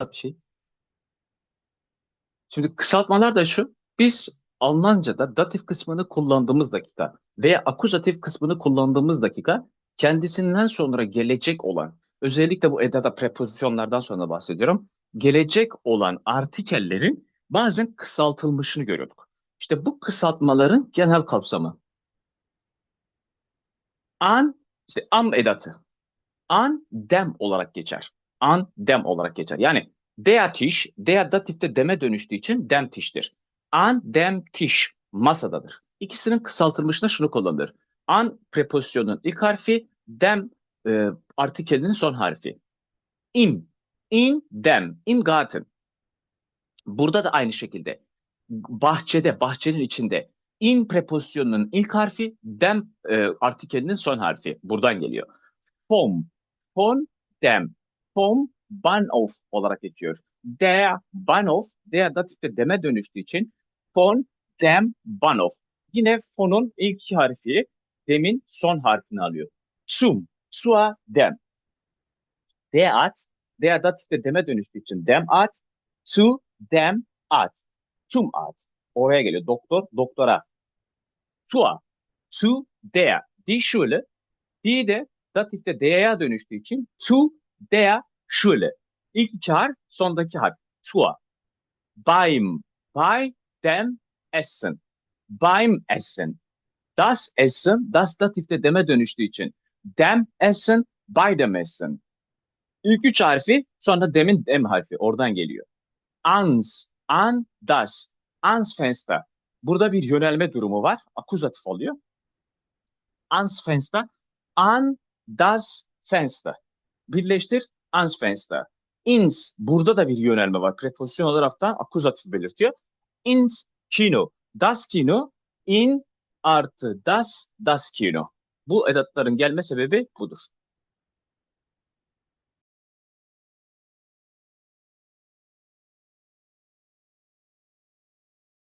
bir şey. Şimdi kısaltmalar da şu. Biz Almanca'da datif kısmını kullandığımız dakika veya akuzatif kısmını kullandığımız dakika kendisinden sonra gelecek olan özellikle bu edada prepozisyonlardan sonra bahsediyorum. Gelecek olan artikellerin bazen kısaltılmışını görüyorduk. İşte bu kısaltmaların genel kapsamı. An, işte am edatı. An dem olarak geçer. An dem olarak geçer. Yani der Tisch, der datifte deme dönüştüğü için dem Tisch'tir. An dem Tisch masadadır. İkisinin kısaltılmışına şunu kullanılır. An prepozisyonun ilk harfi, dem e, artikelinin son harfi. Im, in dem, im Garten. Burada da aynı şekilde bahçede, bahçenin içinde in prepozisyonunun ilk harfi, dem e, artikelinin son harfi. Buradan geliyor. Vom, von, dem, vom, Bahnhof olarak geçiyor. Der Bahnhof, der datifte deme dönüştüğü için von dem Bahnhof. Yine fonun ilk iki harfi demin son harfini alıyor. Zum, zur, dem. Der Arzt, der datifte deme dönüştüğü için dem Arzt, zu dem Arzt. Zum Arzt. Oraya geliyor. Doktor, doktora. Zur, zu der. Die Schule. Die de datifte der'e dönüştüğü için zu der Schule. İlk iki harf, sondaki harf. Zur. Beim, bei dem Essen. Beim Essen. Das Essen, das datifte deme dönüştüğü için dem Essen, bei dem Essen. İlk üç harfi, sonra demin dem harfi. Oradan geliyor. Ans, an, das. Ans Fenster. Burada bir yönelme durumu var. Akuzatif oluyor. Ans Fenster. An, das Fenster. Birleştir. Ans Fenster. Ins. Burada da bir yönelme var. Prepozisyon olarak da akuzatif belirtiyor. Ins Kino. Das Kino. In artı das, das Kino. Bu edatların gelme sebebi budur.